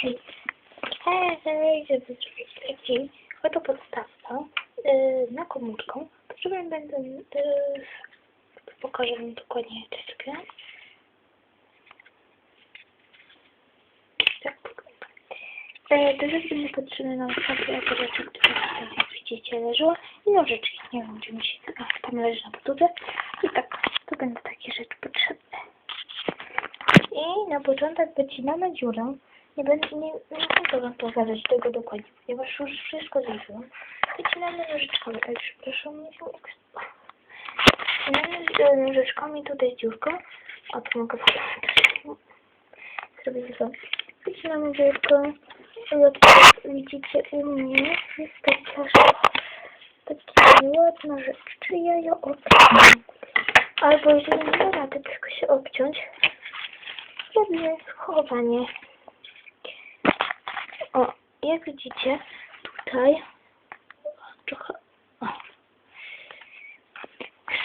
Hej. Hej, żeby zrobić taki oto podstawka yy, na komórką. Potrzebujemy będę, yy, pokażę wam dokładnie zrobiłam. Tak wygląda. E, do rzeczy będę potrzebny na przykład aparaczek, który tutaj jak widzicie leżą i nożyczki. Nie wiem gdzie mi się a, tam leży na podłodze. I tak, to będą takie rzeczy potrzebne. I na początek wycinamy dziurę. Nie będę, nie, nie chcę wam pokazać tego dokładnie, ponieważ już wszystko zrobiłam. Wycinamy nożyczkami, ale przepraszam, nie wiem jak... Wycinamy e, nożyczkami tutaj dziurkę. A tu mogę zrobić to. Wycinamy dziurkę. Jak widzicie u mnie jest taka, taka ładna rzecz, czyli ja ją obcinam. Albo jeżeli nie da rady tylko się obciąć, zrobię schowanie. Jak widzicie, tutaj trochę. O.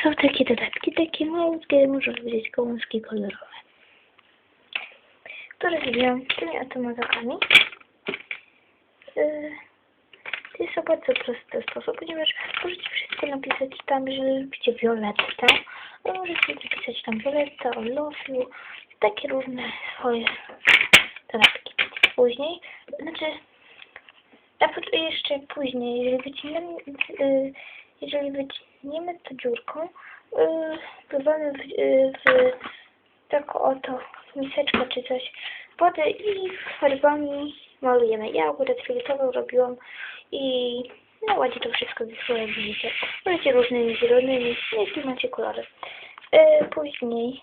Są takie dodatki, takie malutkie, można powiedzieć, gałązki kolorowe. Które zrobiłam tymi oto mazakami. Yy, to jest bardzo prosty sposób, ponieważ możecie wszystko napisać tam, że lubicie violettę, ale możecie napisać tam violetta, o love you, takie różne swoje dodatki. Później, znaczy, a pot- jeszcze później, jeżeli wycinamy, yy, jeżeli wyciniemy to dziurką, yy, wlewamy w, yy, w taką oto miseczkę czy coś wodę i farbami malujemy. Ja akurat fioletową robiłam i na ładzie to wszystko wyszło, jak widzicie. Możecie różnymi zielonymi, jakie macie kolory. E, później,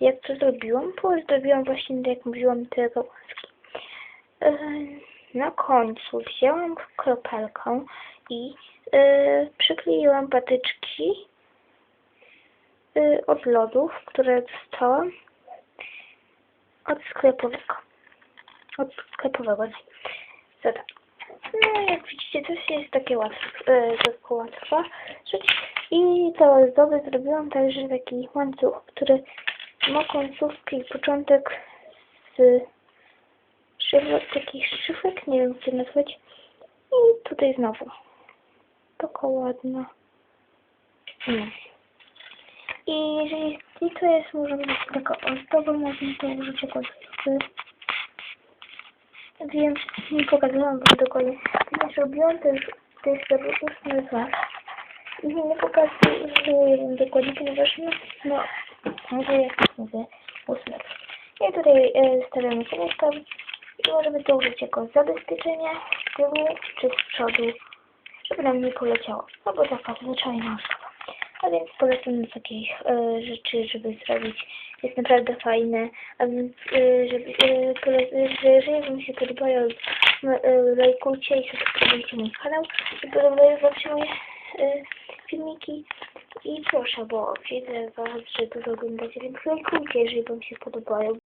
jak to zrobiłam, to zrobiłam właśnie tak jak mówiłam te gałązki. E, na końcu wzięłam kropelkę i e, przykleiłam patyczki e, od lodów, które dostałam od sklepowego. Od sklepowego. Zadam. No jak widzicie, to jest takie łatwe, rzecz. I całe ozdoby zrobiłam także taki łańcuch, który ma końcówkę i początek z szybek, takich szyfek, nie wiem to nazwać. I tutaj znowu. Taka ładna. No. I jeżeli i to jest może być taka ozdoba, można to użyć jako. Wiem, nie pokazałam wam dokładnie. Ponieważ robiłam też to jest ósmy raz. I nie pokazuję wam dokładnie, ponieważ no, no może jak mówię, ósmy. I tutaj e, stawiamy konieczkę i możemy to użyć jako zabezpieczenie z tyłu czy z przodu, żeby nam nie poleciało. No bo taka zwyczajna osoba. A więc polecam takich e, rzeczy, żeby zrobić. Jest naprawdę fajne. A więc, e, żeby, e, że jeżeli Wam się podobają, no, lajkujcie i subskrybujcie mój kanał. I podobają Wam się moje filmiki. I proszę, bo widzę Was, że dużo oglądacie, więc lajkujcie, jeżeli Wam się podobają.